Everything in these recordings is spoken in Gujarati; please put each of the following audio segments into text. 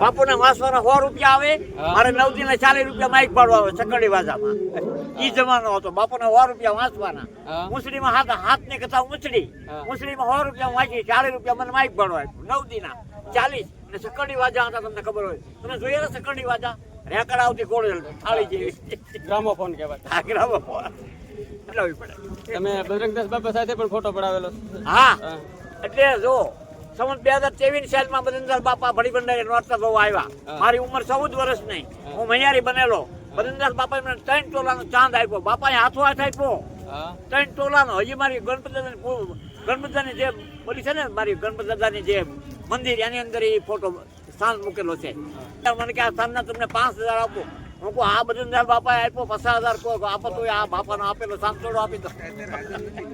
બાપુને વાસવાના સો રૂપિયા આવે હા. મારે નવ ને ચાલીસ રૂપિયા માઇક પાડવા આવે ચકડી વાજામાં. ઈ જમાનો હતો. બાપુના સો રૂપિયા વાંચવાના મુસડીમાં હાથ હાથની કથા હા. મુસળીમાં સો રૂપિયા વાંચી ચાલીસ રૂપિયા મને માઇક પાડવા આપ્યું. નવદીના ચાલીસ. ને સકડી વાજા હતા તમને ખબર હોય. તમે જોયા ને સકડી વાજા? રેકડ આવતી કોળેલ થાળી જેવી. ગ્રામોફોન કહેવાય. આગ્રામાં હલાવવી પડે. તમે બજરંગદાસ બાપા સાથે પણ ફોટો પડાવેલો? હા. હા. એટલે જો સંવત બે હજાર ત્રેવીસ સાલમાં બદનદાસ બાપા ભડી ભંડારી નોરતા બહુ આવ્યા. મારી ઉંમર ચૌદ વર્ષ નહીં. હું. મૈયારી બનેલો. બદનદાસ બાપાએ મને ત્રણ ટોલાનો ચાંદ આપ્યો. બાપાએ હાથો હાથ આપ્યો. ત્રણ ટોલાનો. હજી મારી ગણપતિ દાદાની ગણપતિ જે બોલી છે ને મારી ગણપતિ દાદાની જે મંદિર એની અંદર એ ફોટો સ્થાન મૂકેલો છે. મને કે આ સ્થાનના તમને પાંચ હજાર આપો. હું કહું આ બદનદાસ બાપાએ આપ્યો પચાસ હજાર કહો આપો તો આ બાપાનો આપેલો સામતોડો આપી દો.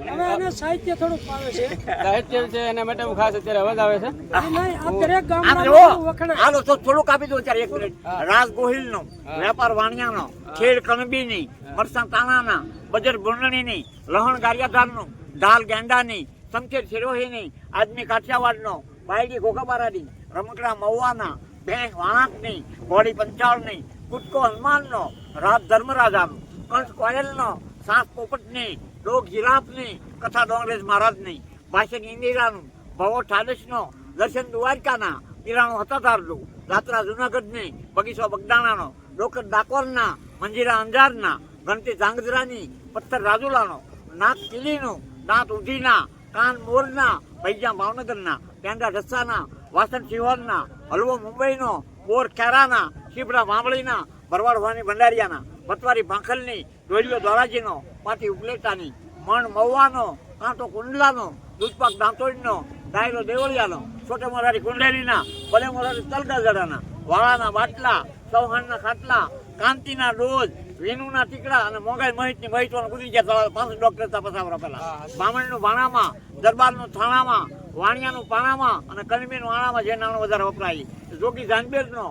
હવે એને સાહિત્ય થોડુંક ફાવે છે. સાહિત્ય છે એના માટે હું ખાસ અત્યારે અવાજ આવે છે. નહીં આ દરેક ગામમાં હાલો તો થોડુંક આપી દો અત્યારે એક મિનિટ. રાજ ગોહિલ નો હા. વેપાર વાણિયાનો ખેડ કણબીની મરસા તાણાના બજર ગુંડણીની લહણ ગારિયાધારનું ઢાલ ગેંડાની સમથેર સિરોહીની આદમી કાઠિયાવાડનો બાયડી ઘોઘાબારાની રમકડા મહુવાના ભેંસ વાણાકની ઘોડી પંચાળની કૂદકો હનુમાનનો રાત ધર્મરાજાનો, કંસ કોયલનો, સાસ પોપટની ડોગ જીરાફની, કથા ડોંગરેજ મહારાજની ભાષણ ઇન્દિરાનું, ભવો ઠાડસનો દર્શન દ્વારકાના પીરાણું હતાધારનું રાત્રા જુનાગઢની, બગીચો બગદાણાનો, ડોકર ડાકોરના, મંજીરા અંજારના ગણતી ધાંગધ્રાની પથ્થર રાજુલાનો, નાક કિલીનું, દાંત ઉધીના, કાન મોરના, ભૈજા ભાવનગરના, પેંડા રસ્સાના વાસણ સિંહોરના, હલવો મુંબઈનો બોર ખેરાના શીપડા વાંબળીના ભરવાડ વાની ભંડારિયાના પટવારી ભાંખલની ડોલિયો ધોરાજીનો પાટી ઉપલેટાની મણ મવવાનો કાંટો કુંડલાનો દૂધપાક દાંતોડીનો ડાયરો દેવળિયાનો છોટે મોરારી કુંડેલીના ભલે મોરારી તલગાજડાના વાળાના બાટલા ચૌહાણના ખાટલા કાંતિના ડોઝ વેનુના ટીકડા અને મોંઘાઈ મહિતની મહિતવાનો ગુજરી ગયા પાંચ ડોક્ટર હતા પસાવરા પહેલા. બામણનું ભાણામાં દરબારનું થાણામાં વાણિયાનું પાણામાં અને કલમીનું આણામાં જે નાણું વધારે વપરાય. જોગી જાનબેરનો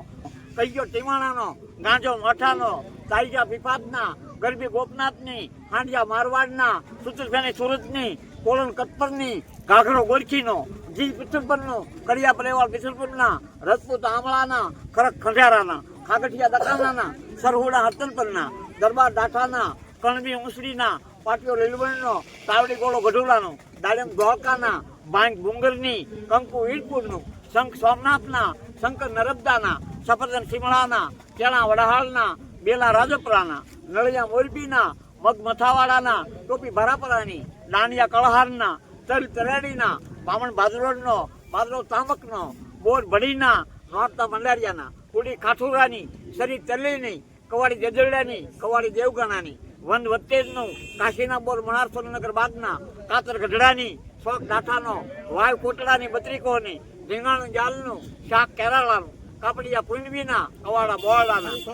કૈયો ટીમાણાનો, ગાંજો મઠાનો તાઈજા પીપાતના, ગરબી ગોપનાથની, હાંડિયા મારવાડના સુતુરફેની સુરતની કોલન કત્પરની ઘાઘરો ગોરખીનો જી પિથલપરનો કડિયા પરેવાળ પિથલપરના રજપૂત આમળાના, ખરક ખંઢારાના, ખાગઠિયા દકાનાના સરહુડા હતનપરના દરબાર દાઠાના, કણબી ઉસરીના પાટીઓ રેલવણનો તાવડી ગોળો ગઢોલાનો દાડમ દ્વારકાના ભાંગ ભુંગરની કંકુ ઈડપુરનું શંખ સોમનાથના, શંકર નરબદાના સફરજન સિમળાના ચણા વડાહાળના બેલા રાજપરાના, નળિયા મોરબીના, મગ મથાવાડાના, ટોપી ભરાપરાની, દાંડિયા કળહારના, તલ તરેડીના, બામણ બાદરોડનો બાદરો તામકનો બોર ભડીના, નોરતા મંડારિયાના કુડી કાઠુરાની શરીર તલ્લીની કવાડી દેદરડાની કવાડી દેવગણાની વંદ વત્તેજનું કાશીના બોર મણાર નગર બાગના કાતર ગઢડાની શોખ દાઠાનો વાય કોટડાની બત્રીકોની રીંગણાનું જાલનું શાક કેરાળાનું કાપડિયા પુંડવીના કવાડા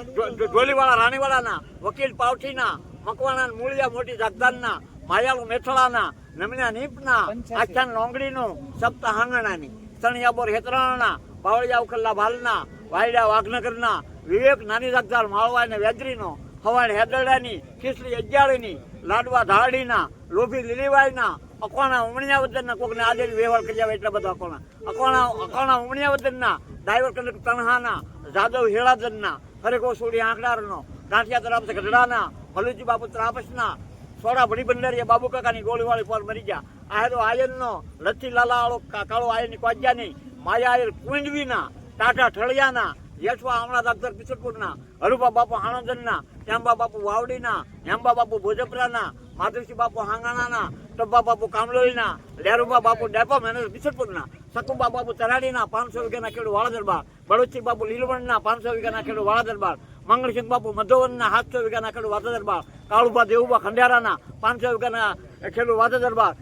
ઢો- ઢોલીવાળા રાણીવાળાના વકીલ પાવઠીના મકવાણા મૂળિયા મોટી જાગદાનના માયાળુ મેથળાના નમણા નીપના આખ્યાન લોંગડીનું સપ્તા હાંગણાની સણિયાબોર હેતરાણાના પાવળિયા ઉખલ્લા ભાલના વાયડા વાઘનગરના વિવેક નાની જાગદાર માળવા અને વેદરીનો હવાણ હેદરડાની ખીસલી અગિયાળીની, લાડવા ધારડીના, લોભી લીલીવાળીના અકોણા ઉમણિયા વતનના કોકને આદેલ વ્યવહાર કરી આવે એટલા બધા અકોણા અકોણા અકોણા ઉમણિયા વતનના ડાયવર કનક તનહાના જાદવ હેળાદનના, હરેકો સોડી આંકડારનો, ગાંઠિયા તરફ ગઢડાના, ભલુજી બાપુ ત્રાપસના, સોડા ભડી બંડારીયા બાબુ કાકાની ગોળીવાળી પર મરી ગયા. આયરો આયનનો લચ્છી લાલા આળો, કા- કાળો આયરની કોજ્યાની માયા આયર કુંડવીના, ટાટા ઠળિયાના યશવા હમણાં દાખતર કિશોરપુરના હરુભા બાપુ હાણોદનના શ્યામબા બાપુ વાવડીના, હેમબા બાપુ ભોજપરાના માધુસિંહ બાપુ હાંગાણાના ટબ્બા બાપુ કામલોલીના, લેરુબા બાપુ ડેપા મેનેજર કિશોરપુરના સકુબા બાપુ તરાડીના પાંચસો વીઘાના ખેડૂત વાળા દરબાર, બળોચી બાપુ લીલવણના, પાંચસો વીઘાના ખેડૂત વાળા દરબાર મંગળસિંહ બાપુ મધોવનના, સાતસો વીઘાના ખેડૂત વાતા દરબાર કાળુબા દેવુબા ખંડિયારાના પાંચસો વીઘાના ખેડૂત વાદા દરબાર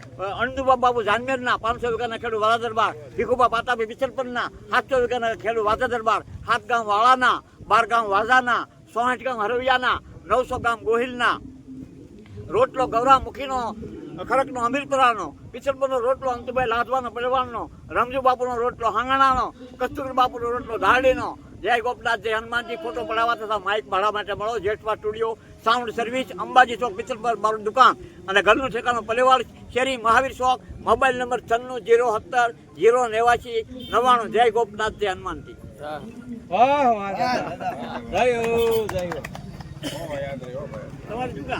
અણદુબા બાપુ જાનમેરના, પાંચસો વીઘાના ખેડૂત વાદા દરબાર ભીખુબા પાતાભાઈ બિચલપરના સાતસો વીઘાના ખેડૂત વાદા દરબાર સાત ગામ વાળાના બાર ગામ વાજાના સોહાઠ ગામ હરવિયાના, નવસો ગામ ગોહિલના. રોટલો ગૌરામુખીનો ખરકનો અમીરપુરાનો પિછલપુરનો રોટલો અંતુભાઈ લાધવાનો પરિવારનો રમજુ બાપુનો રોટલો હાંગણાનો કસ્તુર બાપુનો રોટલો ધારડીનો જય ગોપનાથ જય હનુમાનજી. ફોટો પડાવવા તથા માઇક ભાડા માટે મળો. Jethwa studio sound service Ambaji ચોક પિછલપુર મારું દુકાન અને ઘરનું ઠેકાણું પલેવાડ શેરી મહાવીર ચોક મોબાઈલ નંબર છન્નું જીરો સત્તર જીરો નેવાસી નવ્વાણું. જય ગોપનાથ જય હનુમાનજી. હા. વાહ વાહ જય જય હો. તમારે કામ